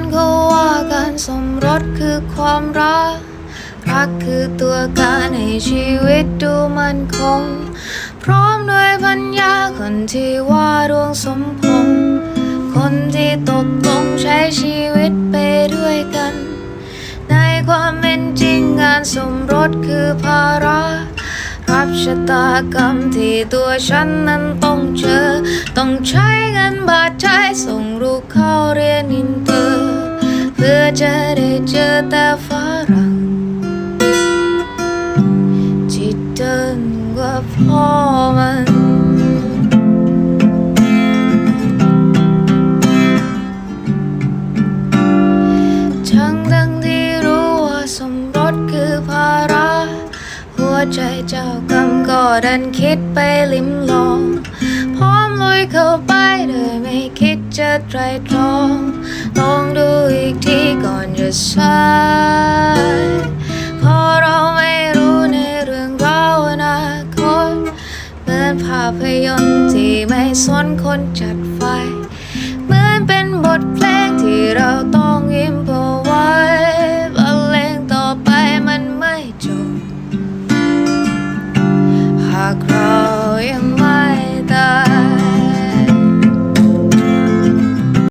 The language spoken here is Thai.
านเขาว่าการสมรสคือความรัก รักคือตัวการให้ชีวิตดูมันคง พร้อมด้วยปัญญาคนที่ว่าดวงสมพงษ์คนที่ตกลงใช้ชีวิตไปด้วยกัน ในความเป็นจริงงานสมรสคือภาระรับชะตากรรมที่ตัวฉันนั้นต้องเจอ ต้องใช้เงินบาท เพื่อจะได้เจอแต่ฝรั่งที่เดินกว่าพ่อมันทั้งทั้งที่รู้ว่าสมรสคือภาระ หัวใจเจ้ากรรมก็ดันคิดไปลิ้มลอง พร้อมลุยเข้าไปโดยไม่คิด จะไตรตรองลองดูอีกทีก่อนจะสายเพราะเราไม่รู้ในเรื่องราวอนาคตเหมือนภาพยนตร์ที่ไม่สนคนจัดไฟ